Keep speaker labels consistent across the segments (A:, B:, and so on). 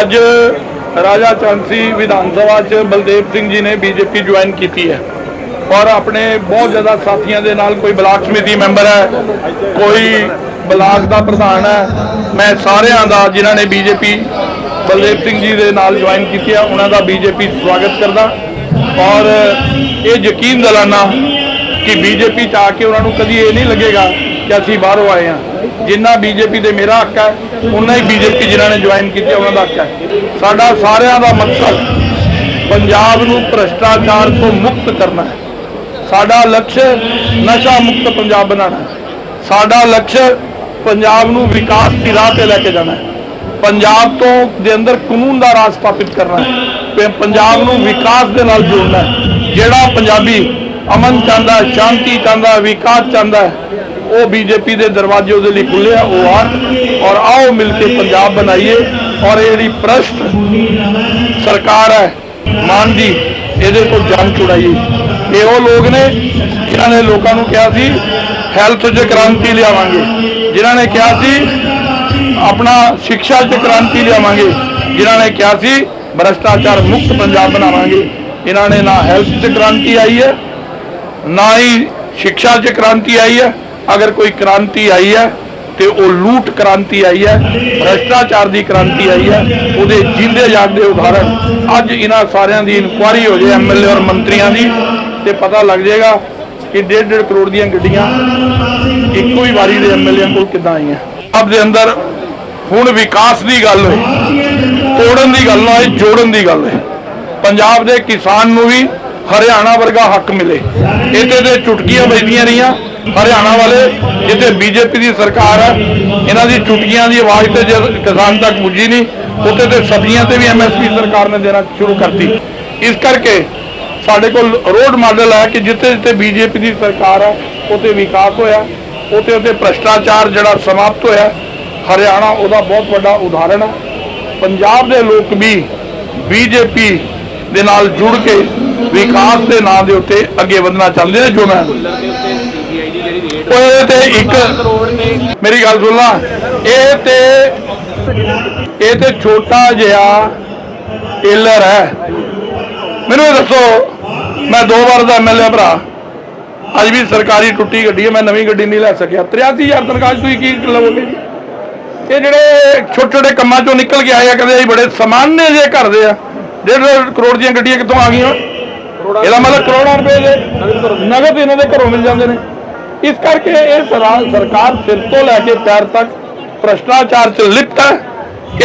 A: ਅੱਜ ਰਾਜਾ ਚਾਂਸੀ ਵਿਧਾਨ ਸਭਾ ਚ ਬਲਦੇਵ ਸਿੰਘ ਜੀ ਨੇ ਬੀਜੇਪੀ ਜੁਆਇਨ ਕੀਤੀ ਹੈ। ਔਰ ਆਪਣੇ ਬਹੁਤ ਜ਼ਿਆਦਾ ਸਾਥੀਆਂ ਦੇ ਨਾਲ ਕੋਈ ਬਲਾਕ ਸਮਿਤੀ ਮੈਂਬਰ ਹੈ, ਕੋਈ ਬਲਾਕ ਦਾ ਪ੍ਰਧਾਨ ਹੈ, ਮੈਂ ਸਾਰਿਆਂ ਦਾ ਜਿਨ੍ਹਾਂ ਨੇ ਬੀਜੇਪੀ ਬਲਦੇਵ ਸਿੰਘ ਜੀ ਦੇ ਨਾਲ ਜੁਆਇਨ ਕੀਤੀ ਹੈ, ਉਹਨਾਂ ਦਾ ਬੀਜੇਪੀ ਸਵਾਗਤ ਕਰਦਾ। ਔਰ ਇਹ ਯਕੀਨ ਦਿਲਾਨਾ ਕਿ ਬੀਜੇਪੀ ਚ ਆ ਕੇ ਉਹਨਾਂ ਨੂੰ ਕਦੀ ਇਹ ਨਹੀਂ ਲੱਗੇਗਾ ਕਿ ਅਸੀਂ ਬਾਹਰੋਂ ਆਏ ਹਾਂ। ਜਿੰਨਾ ਬੀਜੇਪੀ ਦੇ ਮੇਰਾ ਹੱਕ ਹੈ, ਉਨਾ ਹੀ ਬੀਜੇਪੀ ਜਿਨ੍ਹਾਂ ਨੇ ਜੁਆਇਨ ਕੀਤੀ ਉਹਨਾਂ ਦਾ ਹੱਕ ਹੈ। ਸਾਡਾ ਸਾਰਿਆਂ ਦਾ ਮਕਸਦ ਪੰਜਾਬ ਨੂੰ ਭ੍ਰਸ਼ਟਾਚਾਰ ਤੋਂ ਮੁਕਤ ਕਰਨਾ ਹੈ। ਸਾਡਾ ਲਕਸ਼ ਨਸ਼ਾ ਮੁਕਤ ਪੰਜਾਬ ਬਣਾਉਣਾ ਹੈ। ਸਾਡਾ ਲਕਸ਼ ਪੰਜਾਬ ਨੂੰ ਵਿਕਾਸ ਦੀ ਰਾਹ ਤੇ ਲੈ ਕੇ ਜਾਣਾ ਹੈ। ਪੰਜਾਬ ਤੋਂ ਦੇ ਅੰਦਰ ਕਾਨੂੰਨ ਦਾ ਰਾਜ ਸਥਾਪਿਤ ਕਰਨਾ ਹੈ। ਪੰਜਾਬ ਨੂੰ ਵਿਕਾਸ ਦੇ ਨਾਲ ਜੋੜਨਾ ਹੈ। ਜਿਹੜਾ ਪੰਜਾਬੀ ਅਮਨ ਚਾਹੁੰਦਾ, ਸ਼ਾਂਤੀ ਚਾਹੁੰਦਾ, ਵਿਕਾਸ ਚਾਹੁੰਦਾ ਉਹ ਬੀਜੇਪੀ ਦੇ ਦਰਵਾਜ਼ੇ ਉਹਦੇ ਲਈ ਖੁੱਲੇ ਆ, ਉਹ ਆਣ ਔਰ ਆਓ ਮਿਲ ਕੇ ਪੰਜਾਬ ਬਣਾਈਏ। ਔਰ ਇਹ ਜਿਹੜੀ ਭ੍ਰਸ਼ਟ ਸਰਕਾਰ ਹੈ, ਮਾਨ ਦੀ ਇਹਦੇ ਤੋਂ ਜਾਨ ਛੁਡਾਈਏ। ਇਹ ਉਹ ਲੋਕ ਨੇ ਜਿਨ੍ਹਾਂ ਨੇ ਲੋਕਾਂ ਨੂੰ ਕਿਹਾ ਸੀ ਹੈਲਥ 'ਚ ਕ੍ਰਾਂਤੀ ਲਿਆਵਾਂਗੇ। ਜਿਨ੍ਹਾਂ ਨੇ ਕਿਹਾ ਸੀ, ਆਪਣਾ ਸਿੱਖਿਆ 'ਚ ਕ੍ਰਾਂਤੀ ਲਿਆਵਾਂਗੇ। ਜਿਨ੍ਹਾਂ ਨੇ ਕਿਹਾ ਸੀ, ਭ੍ਰਸ਼ਟਾਚਾਰ ਮੁਕਤ ਪੰਜਾਬ ਬਣਾਵਾਂਗੇ। ਇਹਨਾਂ ਨੇ ਨਾ ਹੈਲਥ 'ਚ ਕ੍ਰਾਂਤੀ ਆਈ ਹੈ, ਨਾ ਹੀ ਸਿੱਖਿਆ 'ਚ ਕ੍ਰਾਂਤੀ ਆਈ ਹੈ। ਅਗਰ ਕੋਈ ਕ੍ਰਾਂਤੀ ਆਈ ਹੈ ਤੇ ਉਹ ਲੂਟ ਕ੍ਰਾਂਤੀ ਆਈ ਹੈ, ਭ੍ਰਸ਼ਟਾਚਾਰ ਦੀ ਕ੍ਰਾਂਤੀ ਆਈ ਹੈ, ਉਹਦੇ ਜਿੰਦੇ ਜਾਗਦੇ ਉਦਾਹਰਣ। ਅੱਜ ਇਹਨਾਂ ਸਾਰਿਆਂ ਦੀ ਇਨਕੁਆਰੀ ਹੋ ਜੇ ਐਮਐਲਏ ਔਰ ਮੰਤਰੀਆਂ ਦੀ, ਤੇ ਪਤਾ ਲੱਗ ਜਾਏਗਾ ਕਿ 1.5 ਕਰੋੜ ਦੀਆਂ ਗੱਡੀਆਂ ਇੱਕੋ ਹੀ ਵਾਰੀ ਦੇ ਐਮਐਲਏ ਕੋਲ ਕਿੱਦਾਂ ਆਈਆਂ। ਆਪ ਦੇ ਅੰਦਰ ਹੁਣ ਵਿਕਾਸ ਦੀ ਗੱਲ ਹੋਈ, ਤੋੜਨ ਦੀ ਗੱਲ ਨਾ ਹੋਈ, ਜੋੜਨ ਦੀ ਗੱਲ ਹੈ ਪੰਜਾਬ ਦੇ ਕਿਸਾਨ ਨੂੰ ਵੀ ਹਰਿਆਣਾ ਵਰਗਾ ਹੱਕ ਮਿਲੇ। ਇਹਦੇ ਤੇ ਚੁਟਕੀਆਂ ਵੱਜਦੀਆਂ ਰਹੀਆਂ। ਹਰਿਆਣਾ ਵਾਲੇ ਜਿੱਥੇ ਬੀਜੇਪੀ ਦੀ ਸਰਕਾਰ ਹੈ। ਇਹਨਾਂ ਦੀ ਚੁਟਕੀਆਂ ਦੀ ਆਵਾਜ਼ ਤੇ ਜੇ ਕਿਸਾਨ ਤੱਕ ਪੁੱਜੀ ਨਹੀਂ, ਉੱਥੇ ਤੇ ਸਬਜ਼ੀਆਂ ਤੇ ਵੀ ਐਮਐਸਪੀ ਸਰਕਾਰ ਨੇ ਦੇਣਾ ਸ਼ੁਰੂ ਕਰਤੀ। ਇਸ ਕਰਕੇ ਸਾਡੇ ਕੋਲ ਰੋਡ ਮਾਡਲ ਹੈ ਕਿ ਜਿੱਥੇ ਜਿੱਥੇ ਬੀਜੇਪੀ ਦੀ ਸਰਕਾਰ ਹੈ, ਉੱਥੇ ਵਿਕਾਸ ਹੋਇਆ। ਉੱਥੇ ਉੱਥੇ ਭ੍ਰਸ਼ਟਾਚਾਰ ਜਿਹੜਾ ਸਮਾਪਤ ਹੋਇਆ। ਹਰਿਆਣਾ ਉਹਦਾ ਬਹੁਤ ਵੱਡਾ ਉਦਾਹਰਣ ਹੈ। ਪੰਜਾਬ ਦੇ ਲੋਕ ਵੀ ਬੀਜੇਪੀ ਦੇ ਨਾਲ ਜੁੜ ਕੇ ਵਿਕਾਸ ਦੇ ਨਾਂ ਦੇ ਉੱਤੇ ਅੱਗੇ ਵਧਣਾ ਚਾਹੁੰਦੇ ਨੇ ਜੋ ਮੈਂ ਉਹ ਤੇ ਇੱਕ ਮੇਰੀ ਗੱਲ ਸੁਣ ਲਾ। ਇਹ ਤੇ ਇਹ ਤੇ ਛੋਟਾ ਜਿਹਾ ਟੇਲਰ ਹੈ। ਮੈਨੂੰ ਇਹ ਦੱਸੋ, ਮੈਂ ਦੋ ਵਾਰ ਦਾ ਐਮਐਲਏ ਭਰਾ। ਅੱਜ ਵੀ ਸਰਕਾਰੀ ਟੁੱਟੀ ਗੱਡੀ ਹੈ, ਮੈਂ ਨਵੀਂ ਗੱਡੀ ਨਹੀਂ ਲੈ ਸਕਿਆ। 83000 ਤਨਖਾਹ 'ਚ ਤੁਸੀਂ ਕੀ ਲਵੋਗੇ ਇਹ ਜਿਹੜੇ ਛੋਟੇ ਛੋਟੇ ਕੰਮਾਂ ਚੋਂ ਨਿਕਲ ਕੇ ਆਏ ਆ ਕਦੇ ਅਸੀਂ ਬੜੇ ਸਮਾਨੇ ਜੇ ਘਰ ਦੇ ਆ। ਡੇਢ ਡੇਢ ਕਰੋੜ ਦੀਆਂ ਗੱਡੀਆਂ ਕਿੱਥੋਂ ਆ ਗਈਆਂ? ਇਹਦਾ ਮਤਲਬ ਕਰੋੜਾਂ ਰੁਪਏ ਦੇ ਨਗਦ ਇਹਨਾਂ ਦੇ ਘਰੋਂ ਮਿਲ ਜਾਂਦੇ ਨੇ। ਇਸ ਕਰਕੇ ਇਹ ਸਰਾ- ਸਰਕਾਰ ਸਿਰ ਤੋਂ ਲੈ ਕੇ ਪੈਰ ਤੱਕ ਭ੍ਰਸ਼ਟਾਚਾਰ ਚ ਲਿਪਤ ਹੈ।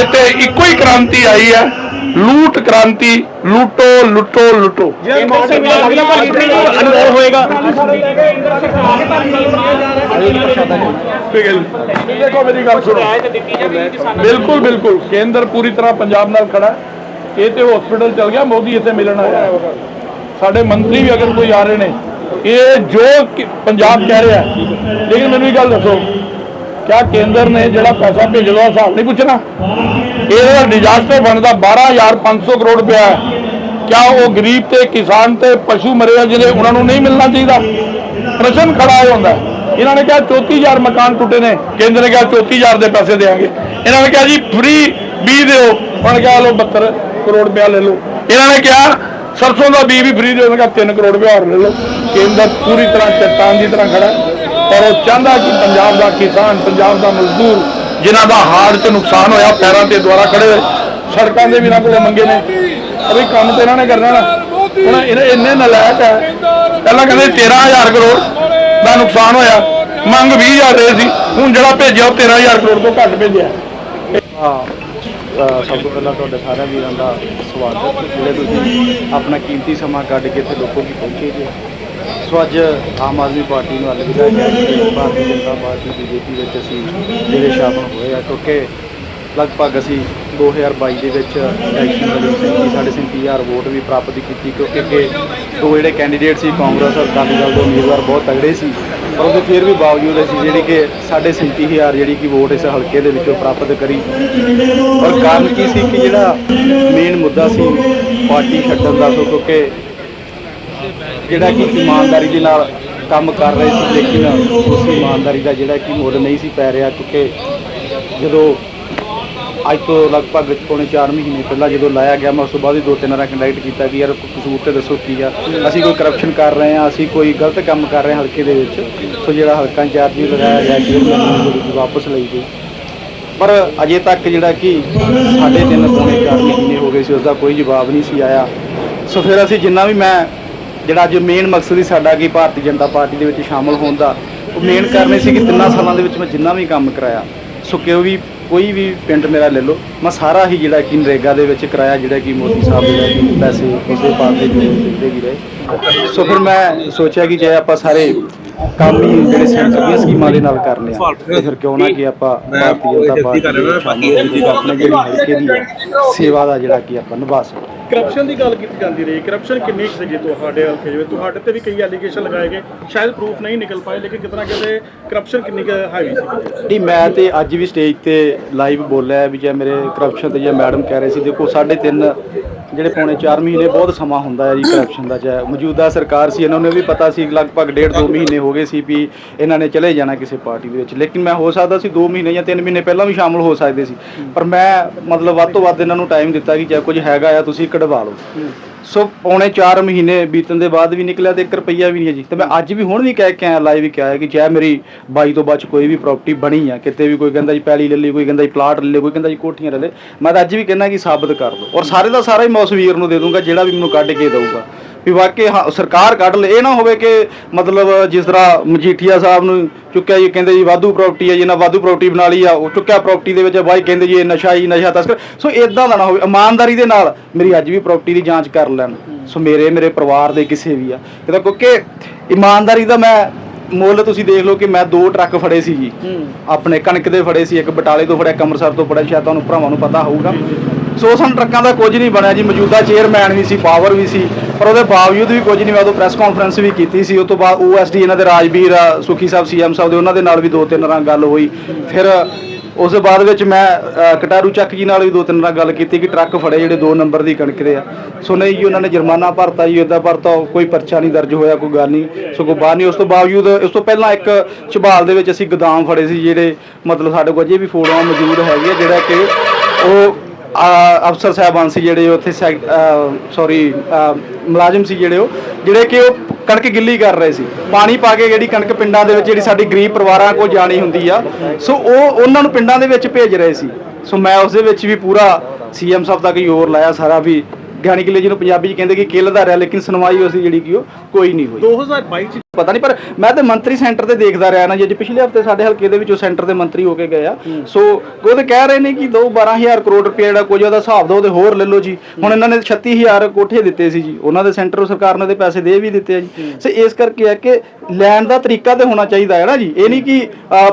A: ਇੱਥੇ ਇੱਕੋ ਹੀ ਕ੍ਰਾਂਤੀ ਆਈ ਹੈ। ਲੂਟ ਕ੍ਰਾਂਤੀ ਲੂਟੋ ਲੁੱਟੋ ਲੁੱਟੋ।
B: ਅਨਮੋਲ ਹੋਏਗਾ।
A: ਦੇਖੋ ਮੇਰੀ ਗੱਲ ਸੁਣੋ। ਬਿਲਕੁਲ ਬਿਲਕੁਲ। ਕੇਂਦਰ ਪੂਰੀ ਤਰ੍ਹਾਂ ਪੰਜਾਬ ਨਾਲ ਖੜਾ ਹੈ। ਇਹ ਤੇ ਹਸਪੀਟਲ ਚਲ ਗਿਆ ਮੋਦੀ ਇੱਥੇ ਮਿਲਣ ਆਇਆ। ਸਾਡੇ ਮੰਤਰੀ ਵੀ ਅਗਰ ਕੋਈ ਆ ਰਹੇ ਨੇ, ਇਹ ਜੋ ਪੰਜਾਬ ਕਹਿ ਰਿਹਾ ਲੇਕਿਨ ਮੈਨੂੰ ਇਹ ਗੱਲ ਦੱਸੋ, ਕਿਆ ਕੇਂਦਰ ਨੇ ਜਿਹੜਾ ਪੈਸਾ ਭੇਜਣ ਦਾ ਹਿਸਾਬ ਨਹੀਂ ਪੁੱਛਣਾ? ਇਹਦਾ ਡਿਜ਼ਾਸਟਰ ਫੰਡ ਦਾ 12500 ਕਰੋੜ ਰੁਪਇਆ ਕਿਆ ਉਹ ਗਰੀਬ ਤੇ ਕਿਸਾਨ ਤੇ ਪਸ਼ੂ ਮਰੇ ਆ ਜਿਹੜੇ ਉਹਨਾਂ ਨੂੰ ਨਹੀਂ ਮਿਲਣਾ ਚਾਹੀਦਾ? ਪ੍ਰਸ਼ਨ ਖੜਾ ਹੋ ਹੁੰਦਾ ਇਹਨਾਂ ਨੇ ਕਿਹਾ 34000 ਮਕਾਨ ਟੁੱਟੇ ਨੇ, ਕੇਂਦਰ ਨੇ ਕਿਹਾ 34000 ਦੇ ਪੈਸੇ ਦੇਾਂਗੇ ਇਹਨਾਂ ਨੇ ਕਿਹਾ ਜੀ ਫ੍ਰੀ ਬੀ ਦਿਓ। ਉਹਨਾਂ ਕਿਹਾ, ਲਓ 72 ਕਰੋੜ ਰੁਪਇਆ ਲੈ ਲਓ। ਇਹਨਾਂ ਨੇ ਕਿਹਾ ਸਰਸੋਂ ਦਾ ਬੀ ਵੀ ਫ੍ਰੀ ਦਿਓ ਉਹਨਾਂ 3 ਕਰੋੜ ਰੁਪਇਆ ਹੋਰ ਲੈ ਲਓ। ਕੇਂਦਰ ਪੂਰੀ ਤਰ੍ਹਾਂ ਚਟਾਨ ਦੀ ਤਰ੍ਹਾਂ ਖੜਾ ਪਰ ਉਹ ਚਾਹੁੰਦਾ ਕਿ ਪੰਜਾਬ ਦਾ ਕਿਸਾਨ, ਪੰਜਾਬ ਦਾ ਮਜ਼ਦੂਰ, ਜਿਨ੍ਹਾਂ ਦਾ ਹਾਰ 'ਚ ਨੁਕਸਾਨ ਹੋਇਆ, ਪੈਰਾਂ ਤੇ ਦੁਆਰਾ ਖੜੇ ਹੋਏ, ਸੜਕਾਂ ਦੇ ਵੀ ਇਹਨਾਂ ਕੋਲੇ ਮੰਗੇ ਨੇ। ਅਭੀ ਕੰਮ ਤੇ ਇਹਨਾਂ ਨੇ ਕਰਨਾ ਨਾ। ਹੁਣ ਇਹਨੇ ਇੰਨੇ ਨਲਾਇਕ ਹੈ। ਪਹਿਲਾਂ ਕਹਿੰਦੇ 13000 ਕਰੋੜ ਦਾ ਨੁਕਸਾਨ ਹੋਇਆ। ਮੰਗ 20000 ਦੇ ਸੀ। ਹੁਣ ਜਿਹੜਾ ਭੇਜਿਆ ਉਹ 13000 ਕਰੋੜ ਤੋਂ ਘੱਟ ਭੇਜਿਆ।
B: ਅਹ ਸਭ ਤੋਂ ਪਹਿਲਾਂ ਤੁਹਾਡੇ ਸਾਰਿਆਂ ਵੀਰਾਂ ਦਾ ਸਵਾਗਤ ਹੈ। ਜਿਹੜੇ ਤੁਸੀਂ ਆਪਣਾ ਕੀਮਤੀ ਸਮਾਂ ਕੱਢ ਕੇ ਇੱਥੇ ਲੋਕੋ ਕੀ ਪਹੁੰਚੇ ਜੀ। ਸੋ ਅੱਜ ਆਮ ਆਦਮੀ ਪਾਰਟੀ ਨੂੰ ਅਲਵਿਦਾ ਕਹਿ ਭਾਰਤੀ ਜਨਤਾ ਪਾਰਟੀ ਬੀਜੇਪੀ ਵਿੱਚ ਅਸੀਂ ਜਿਹੜੇ ਸ਼ਾਮਲ ਹੋਏ ਆ, ਕਿਉਂਕਿ ਲਗਭਗ ਅਸੀਂ 2022 ਦੇ ਵਿੱਚ ਇਲੈਕਸ਼ਨ ਦੇ ਵਿੱਚ ਸੈਂਤੀ- ਸਾਢੇ 37000 ਵੋਟ ਵੀ ਪ੍ਰਾਪਤ ਕੀਤੀ, ਕਿਉਂਕਿ ਅੱਗੇ ਦੋ ਜਿਹੜੇ ਕੈਂਡੀਡੇਟ ਸੀ, ਕਾਂਗਰਸ ਔਰ ਅਕਾਲੀ ਦਲ ਦੇ ਉਮੀਦਵਾਰ ਬਹੁਤ ਤਗੜੇ ਸੀ। ਪਰ ਉਹਦੇ ਫਿਰ ਵੀ ਬਾਵਜੂਦ ਅਸੀਂ ਜਿਹੜੀ ਕਿ ਸਾਢੇ 37000 ਜਿਹੜੀ ਕਿ ਵੋਟ ਇਸ ਹਲਕੇ ਦੇ ਵਿੱਚੋਂ ਪ੍ਰਾਪਤ ਕਰੀ। ਔਰ ਕਾਰਨ ਕੀ ਸੀ ਕਿ ਜਿਹੜਾ ਮੇਨ ਮੁੱਦਾ ਸੀ ਪਾਰਟੀ ਛੱਡਣ ਦਾ ਸੋ ਕਿਉਂਕਿ ਜਿਹੜਾ ਕਿ ਇਮਾਨਦਾਰੀ ਦੇ ਨਾਲ ਕੰਮ ਕਰ ਰਹੇ ਸੀ, ਲੇਕਿਨ ਉਸ ਇਮਾਨਦਾਰੀ ਦਾ ਜਿਹੜਾ ਕਿ ਮੁੱਲ ਨਹੀਂ ਸੀ ਪੈ ਰਿਹਾ, ਕਿਉਂਕਿ ਜਦੋਂ ਅੱਜ ਤੋਂ ਲਗਭਗ ਪੌਣੇ 4 ਮਹੀਨੇ ਪਹਿਲਾਂ ਜਦੋਂ ਲਾਇਆ ਗਿਆ, ਮੈਂ ਉਸ ਤੋਂ ਬਾਅਦ ਹੀ ਦੋ ਤਿੰਨ ਵਾਰ ਕੰਡਕਟ ਕੀਤਾ ਕਿ ਯਾਰ ਕੋਈ ਕਸੂਰ ਤੇ ਦੱਸੋ ਕੀ ਆ। ਅਸੀਂ ਕੋਈ ਕਰਪਸ਼ਨ ਕਰ ਰਹੇ ਹਾਂ, ਅਸੀਂ ਕੋਈ ਗਲਤ ਕੰਮ ਕਰ ਰਹੇ ਹਾਂ ਹਲਕੇ ਦੇ ਵਿੱਚ, ਸੋ ਜਿਹੜਾ ਹਲਕਾ ਇੰਚਾਰਜ ਵੀ ਲਗਾਇਆ ਗਿਆ ਚੇਅਰਮੈਨ ਨੂੰ ਵਾਪਸ ਲਈ ਗਈ। ਪਰ ਅਜੇ ਤੱਕ ਜਿਹੜਾ ਕਿ ਸਾਡੇ ਤਿੰਨ ਪੌਣੇ 4 ਮਹੀਨੇ ਹੋ ਗਏ ਸੀ ਉਸ ਦਾ ਕੋਈ ਜਵਾਬ ਨਹੀਂ ਸੀ ਆਇਆ। ਸੋ ਫਿਰ ਅਸੀਂ ਜਿੰਨਾ ਵੀ ਮੈਂ, ਜਿਹੜਾ ਅੱਜ ਮੇਨ ਮਕਸਦ ਹੀ ਸਾਡਾ ਕਿ ਭਾਰਤੀ ਜਨਤਾ ਪਾਰਟੀ ਦੇ ਵਿੱਚ ਸ਼ਾਮਲ ਹੋਣ ਦਾ, ਉਹ ਮੇਨ ਕਰਨੇ ਸੀ ਕਿ ਤਿੰਨਾਂ ਸਾਲਾਂ ਦੇ ਵਿੱਚ ਮੈਂ ਜਿੰਨਾ ਵੀ ਕੰਮ ਕਰਾਇਆ ਸੋ ਕਿਉਂ ਵੀ ਕੋਈ ਵੀ ਪਿੰਡ ਮੇਰਾ ਲੈ ਲਓ ਮੈਂ ਸਾਰਾ ਹੀ ਜਿਹੜਾ ਕਿ ਨਰੇਗਾ ਦੇ ਵਿੱਚ ਕਰਾਇਆ ਜਿਹੜਾ ਕਿ ਮੋਦੀ ਸਾਹਿਬ ਜਿਹੜਾ ਕਿ ਪੈਸੇ ਉਸੇ ਪਾਸੇ ਜੋ ਦਿੰਦੇ ਵੀ ਰਹੇ। ਸੋ ਫਿਰ ਮੈਂ ਸੋਚਿਆ ਕਿ ਜੇ ਆਪਾਂ ਸਾਰੇ ਕੰਮ ਹੀ ਜਿਹੜੇ ਸੈਂਟਰ ਦੀਆਂ ਸਕੀਮਾਂ ਦੇ ਨਾਲ ਕਰਨੇ ਆ ਤੇ ਫਿਰ ਕਿਉਂ ਨਾ ਕਿ ਆਪਾਂ ਭਾਰਤੀ ਜਨਤਾ ਪਾਰਟੀ ਦੇ ਆਪਣੇ ਜਿਹੜੀ ਹਲਕੇ ਦੀ ਸੇਵਾ ਦਾ ਜਿਹੜਾ ਕਿ ਆਪਾਂ ਨਿਭਾ ਸਕੀਏ।
C: ਕਰਪਸ਼ਨ ਦੀ ਗੱਲ ਕੀਤੀ ਜਾਂਦੀ ਰਹੀ। ਕਰਪਸ਼ਨ ਕਿੰਨੀ ਕੁ ਸੀਗੀ ਤੁਹਾਡੇ ਹਲਕੇ ਜਿਵੇਂ ਤੁਹਾਡੇ ਤੇ ਵੀ ਕਈ ਐਲੀਗੇਸ਼ਨ ਲਗਾਏ ਗਏ। ਸ਼ਾਇਦ ਪ੍ਰੂਫ ਨਹੀਂ ਨਿਕਲ ਪਾਏ, ਲੇਕਿਨ ਕਿਤਨਾ ਕਿਤੇ ਕਰਪਸ਼ਨ ਕਿੰਨੀ ਕੁ ਹਾਈ ਸੀ?
B: ਨਹੀਂ ਮੈਂ ਤੇ ਅੱਜ ਵੀ ਸਟੇਜ ਤੇ ਲਾਈਵ ਬੋਲਿਆ ਵੀ ਜੇ ਮੇਰੇ ਕਰਪਸ਼ਨ ਤੇ ਜੇ ਮੈਡਮ ਕਹਿ ਰਹੇ ਸੀ, ਦੇਖੋ, ਸਾਢੇ ਤਿੰਨ ਜਿਹੜੇ ਪੌਣੇ 4 ਮਹੀਨੇ ਬਹੁਤ ਸਮਾਂ ਹੁੰਦਾ ਹੈ ਜੀ ਕਰਪਸ਼ਨ ਦਾ, ਚਾਹੇ ਮੌਜੂਦਾ ਸਰਕਾਰ ਸੀ, ਇਹਨਾਂ ਨੂੰ ਵੀ ਪਤਾ ਸੀ, ਲਗਭਗ ਡੇਢ ਦੋ ਮਹੀਨੇ ਹੋ ਗਏ ਸੀ ਵੀ ਇਹਨਾਂ ਨੇ ਚਲੇ ਜਾਣਾ ਕਿਸੇ ਪਾਰਟੀ ਦੇ ਵਿੱਚ। ਲੇਕਿਨ ਮੈਂ ਹੋ ਸਕਦਾ ਸੀ 2 ਮਹੀਨੇ ਜਾਂ 3 ਮਹੀਨੇ ਪਹਿਲਾਂ ਵੀ ਸ਼ਾਮਲ ਹੋ ਸਕਦੇ ਸੀ। ਪਰ ਮੈਂ ਮਤਲਬ ਵੱਧ ਤੋਂ ਵੱਧ ਇਹਨਾਂ ਨੂੰ ਟਾਈਮ ਦਿੱਤਾ ਕਿ ਜੇ ਕੁਝ ਹੈਗਾ ਆ, ਤੁਸੀਂ ਕਢਵਾ ਲਓ। ਸੋ ਪੌਣੇ 4 ਮਹੀਨੇ ਬੀਤਣ ਦੇ ਬਾਅਦ ਵੀ ਨਿਕਲਿਆ ਤੇ 1 ਰੁਪਈਆ ਵੀ ਨਹੀਂ ਹੈ ਜੀ। ਤੇ ਮੈਂ ਅੱਜ ਵੀ ਹੁਣ ਵੀ ਕਹਿ ਕੇ ਆਇਆ ਲਾਈਵ ਵੀ ਕਿਹਾ ਹੈ ਕਿ ਚਾਹੇ ਮੇਰੀ 22 ਤੋਂ ਬਾਅਦ 'ਚ ਕੋਈ ਵੀ ਪ੍ਰਾਪਰਟੀ ਬਣੀ ਆ ਕਿਤੇ ਵੀ ਕੋਈ ਕਹਿੰਦਾ ਜੀ ਪੈਲੀ ਲੈ ਲਈ ਕੋਈ ਕਹਿੰਦਾ ਜੀ ਪਲਾਟ ਲੈ ਲਈ ਕੋਈ ਕਹਿੰਦਾ ਜੀ ਕੋਠੀਆਂ ਲੈ ਲੈ ਮੈਂ ਤਾਂ ਅੱਜ ਵੀ ਕਹਿੰਦਾ ਕਿ ਸਾਬਤ ਕਰ ਦਿਓ ਔਰ ਸਾਰੇ ਦਾ ਸਾਰਾ ਹੀ ਮੈਂ ਉਸ ਵੀਰ ਨੂੰ ਦੇ ਦੂੰਗਾ ਜਿਹੜਾ ਵੀ ਮੈਨੂੰ ਕੱਢ ਕੇ ਦਊਗਾ। ਵੀ ਵਾਕਈ ਸਰਕਾਰ ਕੱਢ ਲੇ। ਇਹ ਨਾ ਹੋਵੇ ਕਿ ਮਤਲਬ ਜਿਸ ਤਰ੍ਹਾਂ ਮਜੀਠੀਆ ਸਾਹਿਬ ਨੂੰ ਚੁੱਕਿਆ ਜੀ ਕਹਿੰਦੇ ਜੀ ਵਾਧੂ ਪ੍ਰਾਪਰਟੀ ਹੈ ਜੀ ਨਾ ਵਾਧੂ ਪ੍ਰਾਪਰਟੀ ਬਣਾ ਲਈ ਆ ਉਹ ਚੁੱਕਿਆ ਪ੍ਰਾਪਰਟੀ ਦੇ ਵਿੱਚ ਬਾਈ ਕਹਿੰਦੇ ਜੀ ਇਹ ਨਸ਼ਾ ਹੀ ਨਸ਼ਾ ਤਸਕਰ। ਸੋ ਇਦਾਂ ਦਾ ਨਾ ਹੋਵੇ। ਇਮਾਨਦਾਰੀ ਦੇ ਨਾਲ ਮੇਰੀ ਅੱਜ ਵੀ ਪ੍ਰਾਪਰਟੀ ਦੀ ਜਾਂਚ ਕਰ ਲੈਣ। ਸੋ ਮੇਰੇ ਮੇਰੇ ਪਰਿਵਾਰ ਦੇ ਕਿਸੇ ਵੀ ਆ। ਕਿਉਂਕਿ ਕਿਉਂਕਿ ਇਮਾਨਦਾਰੀ ਦਾ ਮੈਂ ਮੁੱਲ ਤੁਸੀਂ ਦੇਖ ਲਓ ਕਿ ਮੈਂ ਦੋ ਟਰੱਕ ਫੜੇ ਸੀ ਜੀ। ਆਪਣੇ ਕਣਕ ਦੇ ਫੜੇ ਸੀ ਇੱਕ ਬਟਾਲੇ ਤੋਂ ਫੜਿਆ ਇੱਕ ਅੰਮ੍ਰਿਤਸਰ ਤੋਂ ਫੜਿਆ ਸ਼ਾਇਦ ਤੁਹਾਨੂੰ ਭਰਾਵਾਂ ਨੂੰ ਪਤਾ ਹੋਊਗਾ। ਸੋ ਸਾਨੂੰ ਟਰੱਕਾਂ ਦਾ ਕੁਝ ਨਹੀਂ ਬਣਿਆ ਜੀ ਮੌਜੂਦਾ ਚੇਅਰਮੈਨ ਵੀ ਸੀ ਪਾਵਰ ਵੀ ਸੀ। ਪਰ ਉਹਦੇ ਬਾਵਜੂਦ ਵੀ ਕੁਝ ਨਹੀਂ ਮੈਂ ਉਦੋਂ ਪ੍ਰੈਸ ਕਾਨਫਰੰਸ ਵੀ ਕੀਤੀ ਸੀ ਉਸ ਤੋਂ ਬਾਅਦ ਓਐਸਡੀ ਇਹਨਾਂ ਦੇ ਰਾਜਵੀਰ ਆ, ਸੁਖੀ ਸਾਹਿਬ ਸੀਐਮ ਸਾਹਿਬ ਦੇ ਉਹਨਾਂ ਦੇ ਨਾਲ ਵੀ ਦੋ ਤਿੰਨ ਰਾਂ ਗੱਲ ਹੋਈ। ਫਿਰ ਉਸ ਦੇ ਬਾਅਦ ਵਿੱਚ ਮੈਂ ਕਟਾਰੂ ਚੱਕ ਜੀ ਨਾਲ ਵੀ ਦੋ ਤਿੰਨ ਰਾਂ ਗੱਲ ਕੀਤੀ ਕਿ ਟਰੱਕ ਫੜੇ ਜਿਹੜੇ ਦੋ ਨੰਬਰ ਦੀ ਕਣਕ ਦੇ ਆ। ਸੋ ਨਹੀਂ ਜੀ ਉਹਨਾਂ ਨੇ ਜੁਰਮਾਨਾ ਭਰਤਾ ਜੀ ਇਦਾਂ ਭਰਤਾ ਕੋਈ ਪਰਚਾ ਨਹੀਂ ਦਰਜ ਹੋਇਆ ਕੋਈ ਗੱਲ ਨਹੀਂ। ਸੋ ਕੋਈ ਬਾਹਰ ਨਹੀਂ ਉਸ ਤੋਂ ਬਾਵਜੂਦ ਇਸ ਤੋਂ ਪਹਿਲਾਂ ਇੱਕ ਝਬਾਲ ਦੇ ਵਿੱਚ ਅਸੀਂ ਗੋਦਾਮ ਫੜੇ ਸੀ ਜਿਹੜੇ ਮਤਲਬ ਸਾਡੇ ਕੋਲ ਅਜੇ ਵੀ ਫੋਟੋਆਂ ਮੌਜੂਦ ਹੈਗੀਆਂ ਜਿਹੜਾ ਕਿ ਉਹ ਅਫਸਰ ਸਾਹਿਬਾਨ ਸੀ ਜਿਹੜੇ ਉੱਥੇ ਸੌਰੀ ਮੁਲਾਜ਼ਮ ਸੀ ਜਿਹੜੇ ਉਹ, ਜਿਹੜੇ ਕਿ ਉਹ ਕਣਕ ਗਿੱਲੀ ਕਰ ਰਹੇ ਸੀ। ਪਾਣੀ ਪਾ ਕੇ ਜਿਹੜੀ ਕਣਕ ਪਿੰਡਾਂ ਦੇ ਵਿੱਚ ਜਿਹੜੀ ਸਾਡੀ ਗਰੀਬ ਪਰਿਵਾਰਾਂ ਕੋਲ ਜਾਣੀ ਹੁੰਦੀ ਆ, ਸੋ ਉਹ ਉਹਨਾਂ ਨੂੰ ਪਿੰਡਾਂ ਦੇ ਵਿੱਚ ਭੇਜ ਰਹੇ ਸੀ। ਸੋ ਮੈਂ ਉਸ ਦੇ ਵਿੱਚ ਵੀ ਪੂਰਾ ਸੀਐਮ ਸਾਹਿਬ ਤੱਕ ਜ਼ੋਰ ਲਾਇਆ ਸਾਰਾ ਵੀ ਗਿਆਨੀ ਕਿਲੇ ਜਿਹਨੂੰ ਪੰਜਾਬੀ ਚ ਕਹਿੰਦੇ ਕਿ ਕਿੱਲਦਾ ਰਿਹਾ ਲੇਕਿਨ ਸੁਣਵਾਈ ਉਸੇ ਜਿਹੜੀ ਕਿ ਉਹ ਕੋਈ ਨਹੀਂ ਹੋਈ।
C: 2022 ਚ
B: ਪਤਾ ਨਹੀਂ ਪਰ ਮੈਂ ਤੇ ਮੰਤਰੀ ਸੈਂਟਰ ਤੇ ਦੇਖਦਾ ਰਿਹਾ ਨਾ ਜੀ ਅੱਜ ਪਿਛਲੇ ਹਫ਼ਤੇ ਸਾਡੇ ਹਲਕੇ ਦੇ ਵਿੱਚੋਂ ਸੈਂਟਰ ਦੇ ਮੰਤਰੀ ਹੋ ਕੇ ਗਏ ਆ। ਸੋ ਉਹ ਤੇ ਕਹਿ ਰਹੇ ਨੇ ਕਿ ਦੋ 12000 ਕਰੋੜ ਰੁਪਏ ਜਿਹੜਾ ਕੁਝ ਉਹਦਾ ਹਿਸਾਬ ਦੋ ਤੇ ਹੋਰ ਲੈ ਲਓ ਜੀ। ਹੁਣ ਇਹਨਾਂ ਨੇ 36000 ਕੋਠੇ ਦਿੱਤੇ ਸੀ ਜੀ। ਉਹਨਾਂ ਦੇ ਸੈਂਟਰ ਸਰਕਾਰ ਨੇ ਤੇ ਪੈਸੇ ਦੇ ਵੀ ਦਿੱਤੇ ਆ ਜੀ। ਸੋ ਇਸ ਕਰਕੇ ਆ ਕਿ ਲੈਣ ਦਾ ਤਰੀਕਾ ਤੇ ਹੋਣਾ ਚਾਹੀਦਾ ਹੈ ਨਾ ਜੀ। ਇਹ ਨਹੀਂ ਕਿ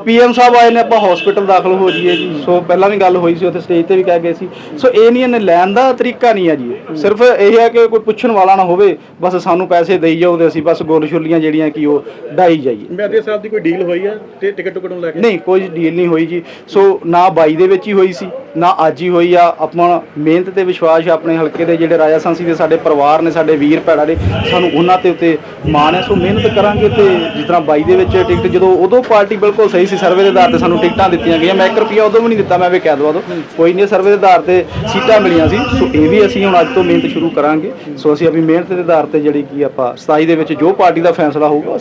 B: ਪੀਐਮ ਸਾਹਿਬ ਆਏ ਨੇ ਆਪਾਂ ਹਸਪੀਟਲ ਦਾਖਲ ਹੋ ਜਾਈਏ ਜੀ। ਸੋ ਪਹਿਲਾਂ ਵੀ ਗੱਲ ਹੋਈ ਸੀ ਉੱਥੇ ਸਟੇਜ ਤੇ ਵੀ ਕਹਿ ਗਏ ਸੀ। ਸੋ ਇਹ ਨਹੀਂ ਇਹਨੇ ਲੈਣ ਦਾ ਤਰੀਕਾ ਨਹੀਂ ਆ ਜੀ। ਸਿਰਫ ਇਹ ਹੈ ਕਿ ਕੋਈ ਪੁੱਛਣ ਵਾਲਾ ਨਾ ਹੋਵੇ ਬਸ ਸਾਨੂੰ ਪੈਸੇ ਦੇਈ ਜਾਓ ਤੇ ਅਸੀਂ ਬਸ ਗੋਲ ਛੁੱਲੀਆਂ ਜਿਹੜੀਆਂ ਕਿ ਉਹ ਡਾਈ ਜਾਈਏ
C: ਮੈਦੇ ਸਾਹਿਬ ਦੀ ਕੋਈ ਡੀਲ ਹੋਈ ਹੈ ਤੇ ਟਿਕਟ ਟੁਕਟ ਨੂੰ ਲੈ ਕੇ?
B: ਨਹੀਂ ਕੋਈ ਡੀਲ ਨਹੀਂ ਹੋਈ ਜੀ। ਸੋ ਨਾ 22 ਦੇ ਵਿੱਚ ਹੀ ਹੋਈ ਸੀ ਨਾ ਅੱਜ ਹੀ ਹੋਈ ਆ। ਆਪਾਂ ਮਿਹਨਤ ਤੇ ਵਿਸ਼ਵਾਸ ਆਪਣੇ ਹਲਕੇ ਦੇ ਜਿਹੜੇ ਰਾਜਾ ਸਾਂਸੀ ਦੇ ਸਾਡੇ ਪਰਿਵਾਰ ਨੇ ਸਾਡੇ ਵੀਰ ਭੈਣਾਂ ਦੇ ਸਾਨੂੰ ਉਹਨਾਂ ਤੇ ਉੱਤੇ ਮਾਣ ਹੈ। ਸੋ ਮਿਹਨਤ ਕਰਾਂਗੇ ਤੇ ਜਿਸ ਤਰ੍ਹਾਂ 22 ਦੇ ਵਿੱਚ ਟਿਕਟ ਜਦੋਂ ਉਦੋਂ ਪਾਰਟੀ ਬਿਲਕੁਲ ਸਹੀ ਸੀ ਸਰਵੇ ਦੇ ਆਧਾਰ ਤੇ ਸਾਨੂੰ ਟਿਕਟਾਂ ਦਿੱਤੀਆਂ ਗਈਆਂ। ਮੈਂ 1 ਰੁਪਿਆ ਉਦੋਂ ਵੀ ਨਹੀਂ ਦਿੱਤਾ ਮੈਂ ਵੀ ਕਹਿ ਦਵਾ ਦੋ ਕੋਈ ਨਹੀਂ ਸਰਵੇ ਦੇ ਆਧਾਰ ਤੇ ਸੀਟਾਂ ਮਿਲੀਆਂ ਸੀ। ਸੋ ਇਹ ਵੀ ਅਸੀਂ ਹੁਣ ਅੱਜ ਤੋਂ ਮਿਹਨਤ ਸ਼ੁਰੂ ਕਰਾਂਗੇ। ਸੋ ਅਸੀਂ ਆਪਣੀ ਮਿਹਨਤ ਦੇ ਆਧਾਰ ਤੇ ਜਿਹੜੀ ਕੀ ਆਪਾਂ 27 ਦੇ ਵਿੱਚ ਜੋ ਪਾਰਟੀ ਦਾ ਫੈਸਲਾ ਹੋਊਗਾ